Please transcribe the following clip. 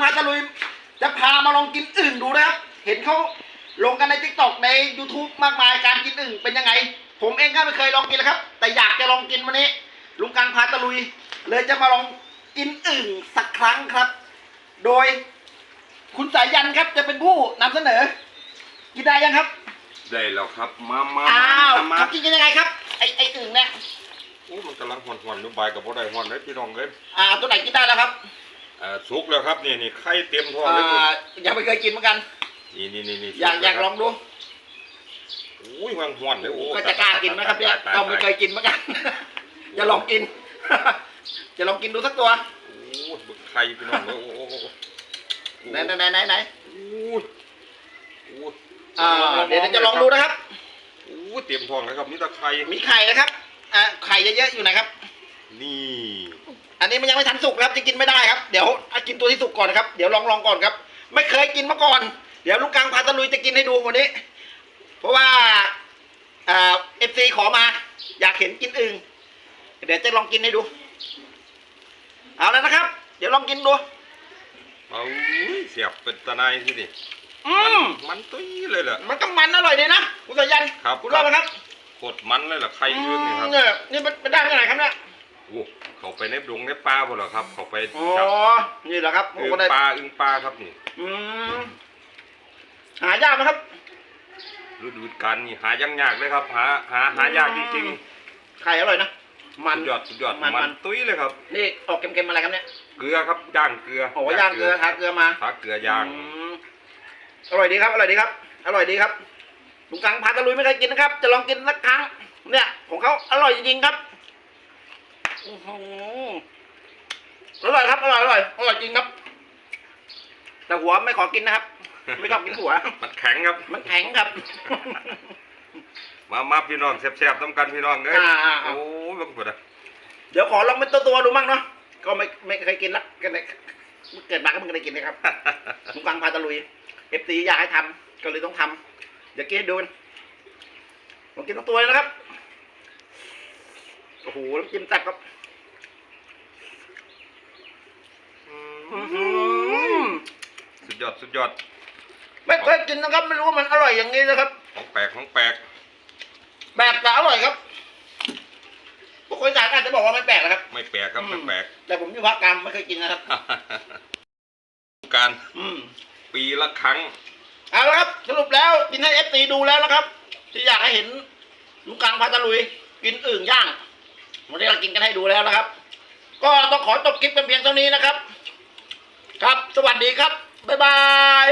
พาตะลุยจะพามาลองกินอึ่งดูนะครับ เห็นเขาลงกันในทิกตอกใน YouTube มากมายการกินอึ่งเป็นยังไง ผมเองก็ไม่เคยลองกินเลยครับ แต่อยากจะลองกินวันนี้ ลุงกังพาตะลุย เลยจะมาลองกินอึ่งสักครั้งครับ โดยคุณสายันครับจะเป็นผู้นำเสนอ กินได้ยังครับ ได้แล้วครับ มามาอ้าวมาเขากินกันยังไงครับ ไอไออึ่งเนี่ยโอ้มันกำลังหอนหอนๆอยู่ใบายกับบ่ได้หอนเลยพี่น้องเลยอ่าตัวไหนกินได้แล้วครับ อ่าสุกแล้วครับนี่นี่ไข่เต็มท้องอ่เลยคุณายังไม่เคยกินเหมือนกัน นี่นี่นี่นี่อยากอยากลองดูโอ้ยมันหอนเลยโอ้ก็จะกล้ากินไหมครับเนี่ยตาก็ไม่เคยกินเหมือนกัน จะลองกิน จะลองกินดูสักตัวโอ้ยบึกไข่พี่น้องเลยโอ้โหโอ้โหไหนไหนไหนไหนไหนโอ้ยโอ้ยอ่าเดี๋ยวจะลองดูนะครับ โอ้ยเต็มท้องเลยครับนี่ตะไคร่มีไข่นะครับอ่าไข่เยอะๆอยู่ไหนครับ นี่อัน นี้มันยังไม่ทันสุกครับจะกินไม่ได้ครับเดี๋ยวอะกินตัวที่สุกก่อนครับเดี๋ยวลองลองก่อนครับ ไม่เคยกินมาก่อน เดี๋ยวลูกกังพาตะลุยจะกินให้ดูวันนี้ เพราะว่าอ่าเอฟซีขอมา อยากเห็นกินอึ่งเดี๋ยวจะลองกินให้ดู เอาแล้วนะครับ เดี๋ยวลองกินดูเอาอุ้ยเสียบเป็นตะไนที่นี่อืมมันตุ้ยเลยเหรอมันก็มันอร่อยดีนะคุณสายันครับคุณว่าไหมครับโคตรมันเลยเหรอไข่ยืนนี่ครับอืมเนี่ยนี่มันมันได้ที่ไหนครับเนี่ยโอ้ เขาไปในดงในป่าบ่เหรอครับ เขาไปอ๋อจับนี่แหละครับผมอึ่งก็ได้ปลาอึ่งปลาครับนี่อืมหายากไหมครับฤดูกาลนี่หายังยากเลยครับ หาหาหายากจริงไข่อร่อยนะ ๆมัน สุดยอดสุดยอดมันมัมันนตุ้ยเลยครับ นี่ออกเค็มๆอะไรครับเนี่ยเกลือครับย่างเกลือโอ้ย่างเกลือทาเกลือมาทาเกลือย่างอืมอร่อยดีครับ อร่อยดีครับ อร่อยดีครับลุงกังพาตะลุยไม่เคยกินนะครับ จะลองกินสักครั้ง เนี่ยของเขาอร่อยจริงๆครับ อื้อหืออร่อยครับ อร่อยอร่อยอร่อยจริงครับ แต่หัวไม่ขอกินนะครับ ไม่ชอบกินหัว มันแข็งครับ มันแข็งครับ มามาพี่น้องแซ่บๆต้องกันพี่น้องเลยอ่าอ่าอ่าโอ้ยบังเปิดอะเดี๋ยวขอลองเป็นตัวตัวๆดูมั่งเนาะ ก็ไม่ไม่เคยกินละกันเลยเกิดมาก็ไม่เคยกินนะครับลุงกังพาตะลุยเอฟซีอยากให้ทำก็เลยต้องทำเดี๋ยวกินให้ดูกันผมกินทั้งตัวเลยนะครับ โอ้โหน้ำจิ้มแซ่บครับอื้อหือสุดยอดสุดยอดไม่เคยกินนะครับ ไม่รู้ว่ามันอร่อยอย่างนี้นะครับ ของแปลกของแปลกแบบแต่อร่อยครับพวกคนอีสานอาจจะบอกว่าไม่แปลกนะครับ ไม่แปลกครับไม่แปลกแต่ผมอยู่ภาคกลางไม่เคยกินนะครับการอืมปีละครั้งเอาละครับ สรุปแล้วกินให้เอฟซีดูแล้วนะครับ ที่อยากให้เห็นลุงกังพาตะลุย กินอึ่งย่าง วันนี้เรากินกันให้ดูแล้วนะครับ ก็ต้องขอจบคลิปเป็นเพียงเท่านี้นะครับ ครับ สวัสดีครับ บ๊ายบาย